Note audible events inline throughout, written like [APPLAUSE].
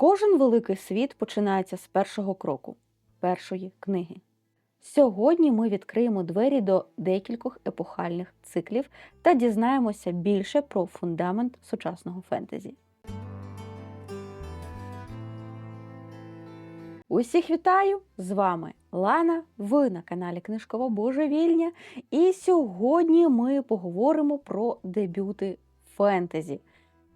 Кожен великий світ починається з першого кроку першої книги. Сьогодні ми відкриємо двері до декількох епохальних циклів та дізнаємося більше про фундамент сучасного фентезі. Усіх вітаю! З вами Лана. Ви на каналі Книжкова Божевільня. І сьогодні ми поговоримо про дебюти фентезі.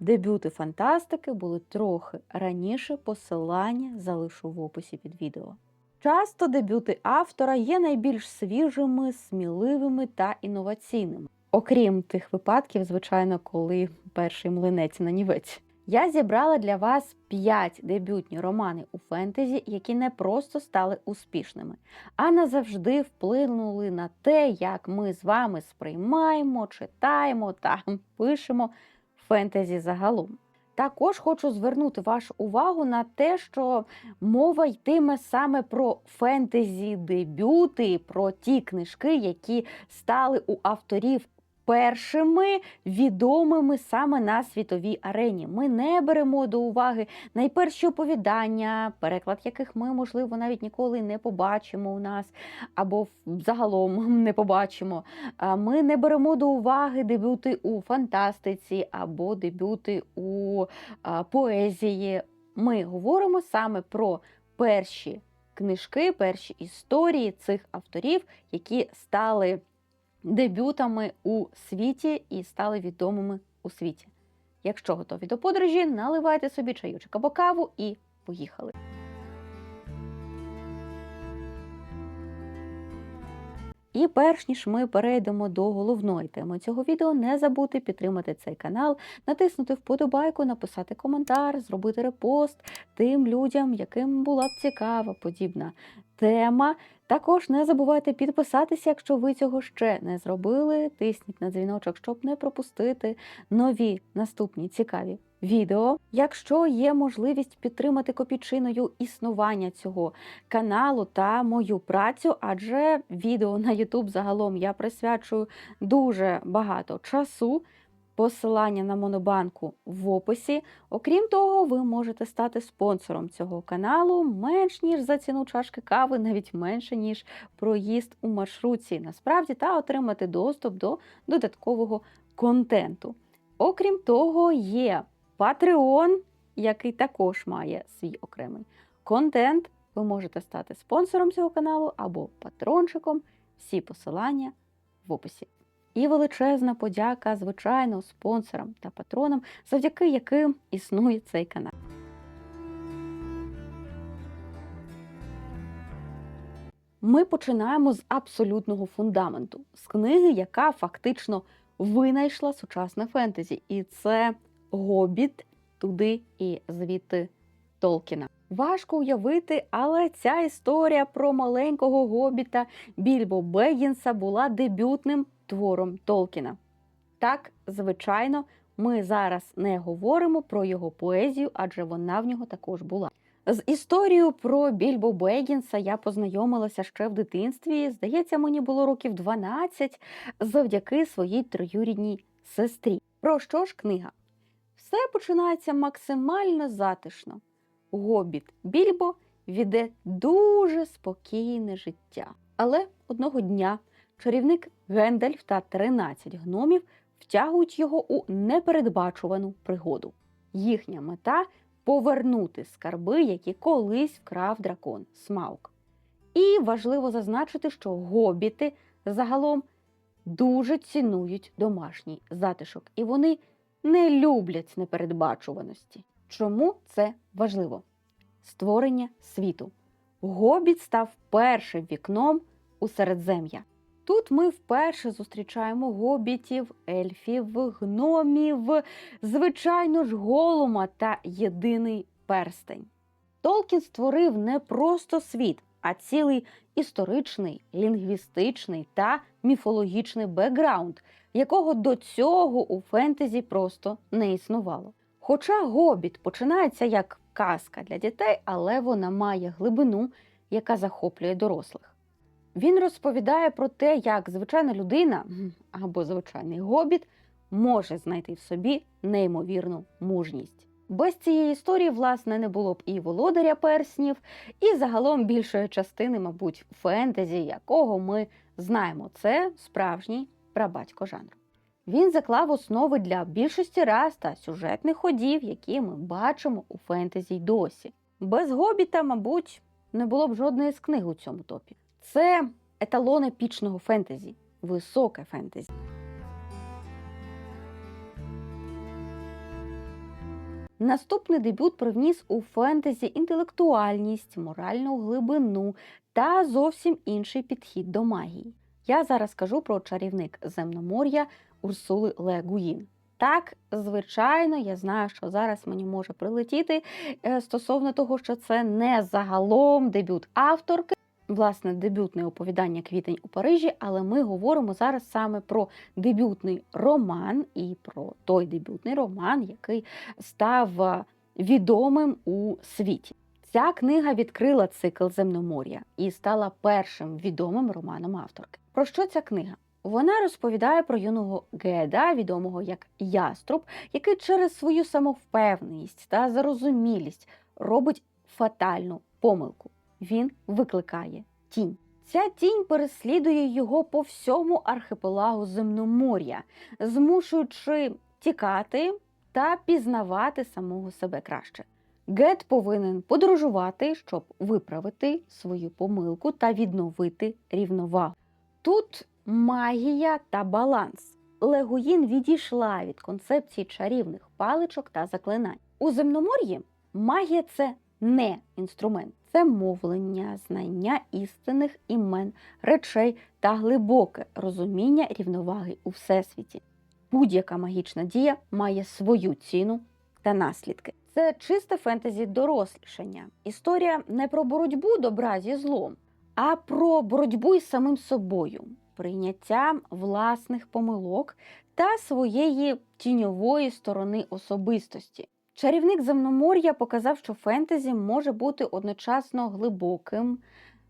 Дебюти фантастики були трохи раніше. Посилання залишу в описі під відео. Часто дебюти автора є найбільш свіжими, сміливими та інноваційними. Окрім тих випадків, звичайно, коли перший млинець на нівець. Я зібрала для вас 5 дебютні романи у фентезі, які не просто стали успішними, а назавжди вплинули на те, як ми з вами сприймаємо, читаємо та пишемо фентезі загалом. Також хочу звернути вашу увагу на те, що мова йтиме саме про фентезі дебюти, про ті книжки, які стали у авторів першими відомими саме на світовій арені. Ми не беремо до уваги найперші оповідання, переклад яких ми, можливо, навіть ніколи не побачимо у нас, або загалом [LAUGHS] не побачимо. Ми не беремо до уваги дебюти у фантастиці або дебюти у поезії. Ми говоримо саме про перші книжки, перші історії цих авторів, які стали дебютами у світі і стали відомими у світі. Якщо готові до подорожі, наливайте собі чайочок або каву і поїхали. І перш ніж ми перейдемо до головної теми цього відео, не забудьте підтримати цей канал, натиснути вподобайку, написати коментар, зробити репост тим людям, яким була б цікава подібна тема. Також не забувайте підписатися, якщо ви цього ще не зробили. Тисніть на дзвіночок, щоб не пропустити нові наступні цікаві відео. Якщо є можливість підтримати копійчиною існування цього каналу та мою працю, адже відео на YouTube загалом я присвячую дуже багато часу. Посилання на Монобанку в описі. Окрім того, ви можете стати спонсором цього каналу менш ніж за ціну чашки кави, навіть менше ніж проїзд у маршрутці, насправді, та отримати доступ до додаткового контенту. Окрім того, є Patreon, який також має свій окремий контент. Ви можете стати спонсором цього каналу або патрончиком. Всі посилання в описі. І величезна подяка, звичайно, спонсорам та патронам, завдяки яким існує цей канал. Ми починаємо з абсолютного фундаменту, з книги, яка фактично винайшла сучасне фентезі. І це Гобіт туди і звідти Толкіна. Важко уявити, але ця історія про маленького гобіта Більбо Бегінса була дебютним твором Толкіна. Так, звичайно, ми зараз не говоримо про його поезію, адже вона в нього також була. З історією про Більбо Бегінса я познайомилася ще в дитинстві. Здається, мені було років 12 завдяки своїй троюрідній сестрі. Про що ж книга? Все починається максимально затишно. Гобіт Більбо віде дуже спокійне життя. Але одного дня чарівник Гендальф та 13 гномів втягують його у непередбачувану пригоду. Їхня мета повернути скарби, які колись вкрав дракон Смаук. І важливо зазначити, що гобіти загалом дуже цінують домашній затишок, і вони не люблять непередбачуваності. Чому це важливо? Створення світу. Гобіт став першим вікном у середзем'я. Тут ми вперше зустрічаємо гобітів, ельфів, гномів, звичайно ж, голума та єдиний перстень. Толкін створив не просто світ, а цілий історичний, лінгвістичний та міфологічний бекграунд, якого до цього у фентезі просто не існувало. Хоча гобіт починається як казка для дітей, але вона має глибину, яка захоплює дорослих. Він розповідає про те, як звичайна людина або звичайний гобіт може знайти в собі неймовірну мужність. Без цієї історії, власне, не було б і володаря перснів, і загалом більшої частини, мабуть, фентезі, якого ми знаємо. Це справжній прабатько жанру. Він заклав основи для більшості раз та сюжетних ходів, які ми бачимо у фентезі й досі. Без гобіта, мабуть, не було б жодної з книг у цьому топі. Це еталон епічного фентезі, високе фентезі. Наступний дебют привніс у фентезі інтелектуальність, моральну глибину та зовсім інший підхід до магії. Я зараз кажу про чарівник земномор'я Урсули Ле Гуїн. Так, звичайно, я знаю, що зараз мені може прилетіти е, стосовно того, що це не загалом дебют авторки, власне, дебютне оповідання Квітень у Парижі, але ми говоримо зараз саме про дебютний роман і про той дебютний роман, який став е, відомим у світі. Ця книга відкрила цикл земномор'я і стала першим відомим романом авторки. Про що ця книга? Вона розповідає про юного Геда, відомого як Яструб, який через свою самовпевненість та зарозумілість робить фатальну помилку. Він викликає тінь. Ця тінь переслідує його по всьому архипелагу земномор'я, змушуючи тікати та пізнавати самого себе краще. Гет повинен подорожувати, щоб виправити свою помилку та відновити рівновагу. Тут магія та баланс. Легуїн відійшла від концепції чарівних паличок та заклинань. У земномор'ї магія це не інструмент, це мовлення, знання істинних імен, речей та глибоке розуміння рівноваги у всесвіті. Будь-яка магічна дія має свою ціну та наслідки. Це чисте фентезі дорослішання. Історія не про боротьбу добра зі злом, а про боротьбу із самим собою, прийняття власних помилок та своєї тіньової сторони особистості. Чарівник земномор'я показав, що фентезі може бути одночасно глибоким,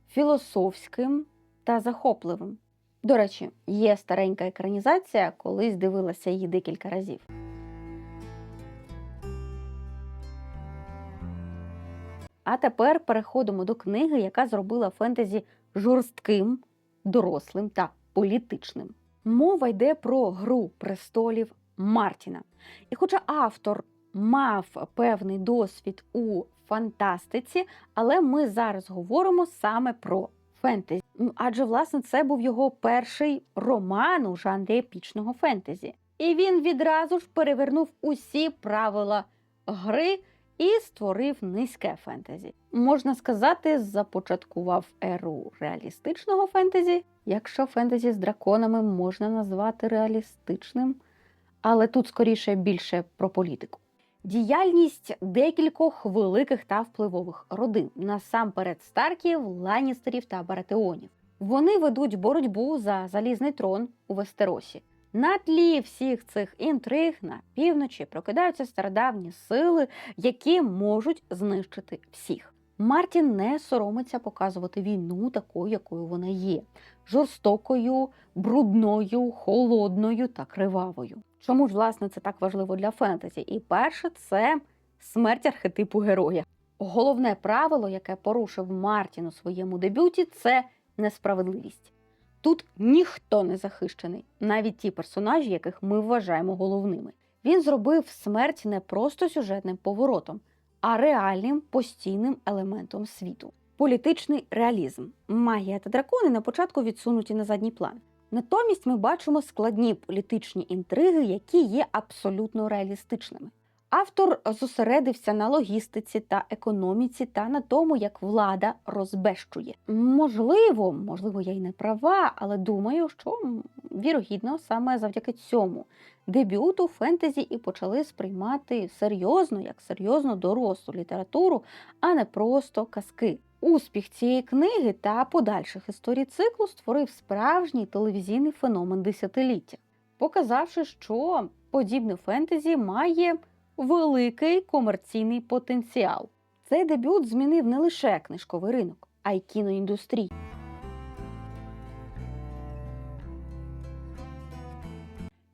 філософським та захопливим. До речі, є старенька екранізація, колись дивилася її декілька разів. А тепер переходимо до книги, яка зробила фентезі жорстким, дорослим та політичним. Мова йде про гру престолів Мартіна. І хоча автор мав певний досвід у фантастиці, але ми зараз говоримо саме про фентезі. Адже, власне, це був його перший роман у жанрі епічного фентезі. І він відразу ж перевернув усі правила гри і створив низьке фентезі. Можна сказати, започаткував еру реалістичного фентезі, якщо фентезі з драконами можна назвати реалістичним, але тут скоріше більше про політику. Діяльність декількох великих та впливових родин, насамперед Старків, Ланністерів та Баратеонів. Вони ведуть боротьбу за залізний трон у Вестеросі. На тлі всіх цих інтриг на півночі прокидаються стародавні сили, які можуть знищити всіх. Мартін не соромиться показувати війну такою, якою вона є: жорстокою, брудною, холодною та кривавою. Чому ж власне це так важливо для фентезі? І перше, це смерть архетипу героя. Головне правило, яке порушив Мартін у своєму дебюті, це несправедливість. Тут ніхто не захищений, навіть ті персонажі, яких ми вважаємо головними. Він зробив смерть не просто сюжетним поворотом, а реальним постійним елементом світу. Політичний реалізм, магія та дракони на початку відсунуті на задній план. Натомість ми бачимо складні політичні інтриги, які є абсолютно реалістичними. Автор зосередився на логістиці та економіці та на тому, як влада розбещує. Можливо, можливо, я й не права, але думаю, що вірогідно саме завдяки цьому дебюту фентезі і почали сприймати серйозно, як серйозно дорослу літературу, а не просто казки. Успіх цієї книги та подальших історій циклу створив справжній телевізійний феномен десятиліття, показавши, що подібне фентезі має великий комерційний потенціал. Цей дебют змінив не лише книжковий ринок, а й кіноіндустрію.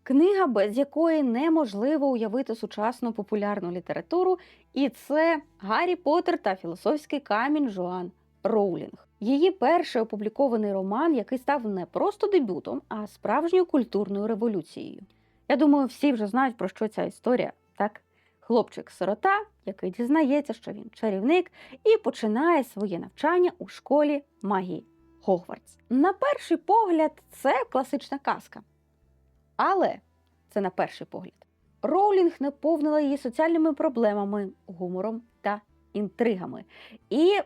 Книга, без якої неможливо уявити сучасну популярну літературу, і це Гаррі Поттер та філософський камінь Жоан Роулінг. Її перший опублікований роман, який став не просто дебютом, а справжньою культурною революцією. Я думаю, всі вже знають про що ця історія, так? Хлопчик-сирота, який дізнається, що він чарівник, і починає своє навчання у школі магії Хогвартс. На перший погляд, це класична казка. Але це на перший погляд. Роулінг наповнила її соціальними проблемами, гумором та інтригами. І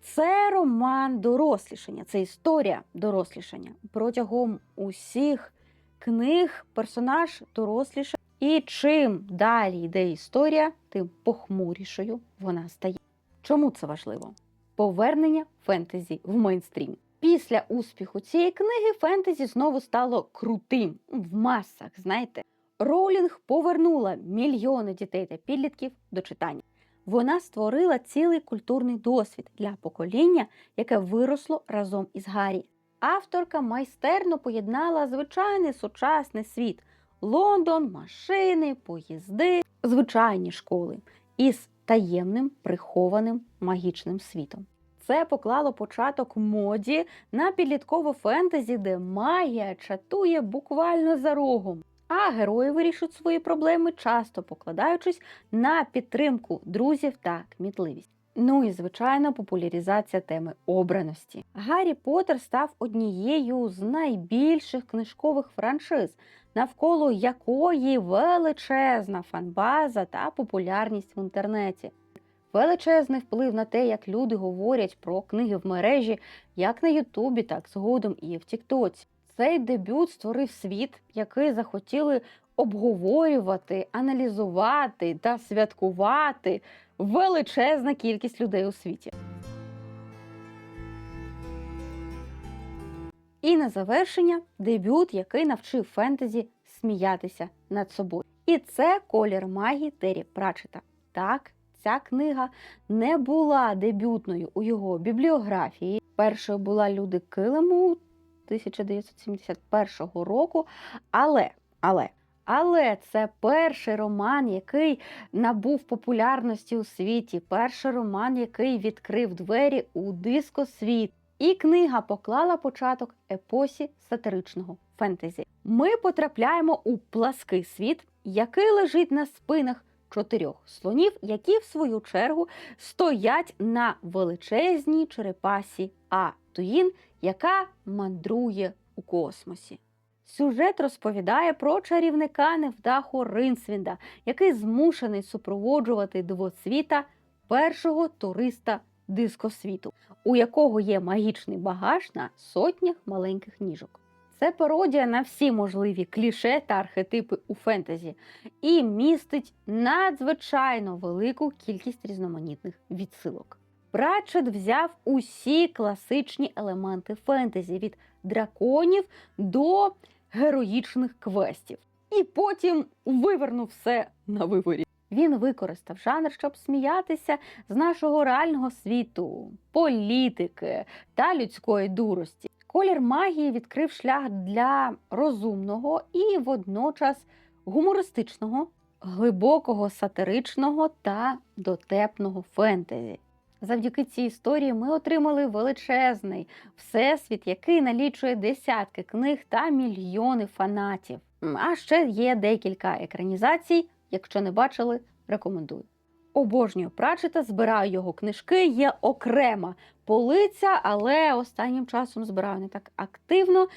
це роман дорослішання, це історія дорослішання. Протягом усіх книг персонаж доросліше. І чим далі йде історія, тим похмурішою вона стає. Чому це важливо? Повернення фентезі в мейнстрім. Після успіху цієї книги фентезі знову стало крутим в масах. Знаєте, Роулінг повернула мільйони дітей та підлітків до читання. Вона створила цілий культурний досвід для покоління, яке виросло разом із Гаррі. Авторка майстерно поєднала звичайний сучасний світ: Лондон, машини, поїзди, звичайні школи із таємним прихованим магічним світом. Це поклало початок моді на підліткове фентезі, де магія чатує буквально за рогом. А герої вирішують свої проблеми, часто покладаючись на підтримку друзів та кмітливість. Ну і звичайно, популяризація теми обраності. Гаррі Поттер став однією з найбільших книжкових франшиз, навколо якої величезна фанбаза та популярність в інтернеті. Величезний вплив на те, як люди говорять про книги в мережі, як на Ютубі, так згодом і в Тіктоці. Цей дебют створив світ, який захотіли обговорювати, аналізувати та святкувати величезна кількість людей у світі. І на завершення дебют, який навчив фентезі сміятися над собою. І це колір магії Террі Пратчета. Так, ця книга не була дебютною у його бібліографії. Першою була Люди Килиму 1971 року. Але, але, але це перший роман, який набув популярності у світі, перший роман, який відкрив двері у дискосвіт. І книга поклала початок епосі сатиричного фентезі. Ми потрапляємо у плаский світ, який лежить на спинах чотирьох слонів, які в свою чергу стоять на величезній черепасі Атуїн, яка мандрує у космосі. Сюжет розповідає про чарівника невдаху Ринсвінда, який змушений супроводжувати двоцвіта першого туриста дискосвіту, у якого є магічний багаж на сотнях маленьких ніжок. Це пародія на всі можливі кліше та архетипи у фентезі і містить надзвичайно велику кількість різноманітних відсилок. Пратчет взяв усі класичні елементи фентезі від драконів до героїчних квестів, і потім вивернув все на виворі. Він використав жанр, щоб сміятися з нашого реального світу, політики та людської дурості. Колір магії відкрив шлях для розумного і водночас гумористичного, глибокого, сатиричного та дотепного фентезі. Завдяки цій історії ми отримали величезний всесвіт, який налічує десятки книг та мільйони фанатів. А ще є декілька екранізацій. Якщо не бачили, рекомендую. Обожнюю Пратчета, збираю його книжки, є окрема полиця, але останнім часом збираю не так активно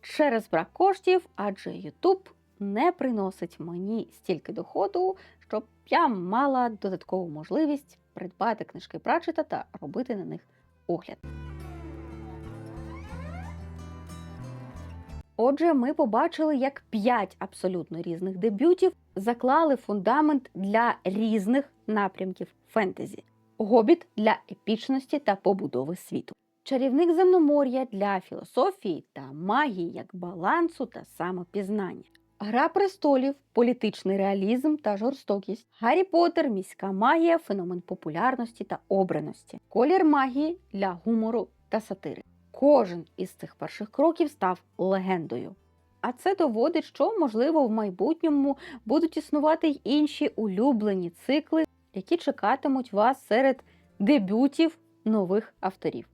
через брак коштів, адже YouTube не приносить мені стільки доходу, щоб я мала додаткову можливість придбати книжки Пратчета та робити на них огляд. Отже, ми побачили, як п'ять абсолютно різних дебютів заклали фундамент для різних напрямків фентезі: Гобіт для епічності та побудови світу, чарівник земномор'я для філософії та магії як балансу та самопізнання. Гра престолів, політичний реалізм та жорстокість, Гаррі Поттер, міська магія, феномен популярності та обраності, колір магії для гумору та сатири. Кожен із цих перших кроків став легендою. А це доводить, що, можливо, в майбутньому будуть існувати й інші улюблені цикли, які чекатимуть вас серед дебютів нових авторів.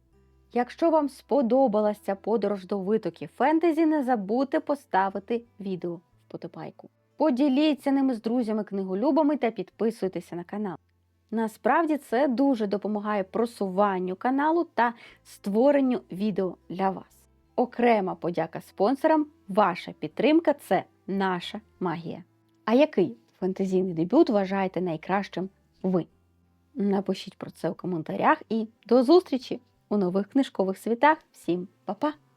Якщо вам сподобалася подорож до витоків фентезі, не забудьте поставити відео вподобайку. Поділіться ними з друзями-книголюбами та підписуйтеся на канал. Насправді це дуже допомагає просуванню каналу та створенню відео для вас. Окрема подяка спонсорам. Ваша підтримка це наша магія. А який фентезійний дебют вважаєте найкращим ви? Напишіть про це у коментарях і до зустрічі у нових книжкових світах. Всім па-па!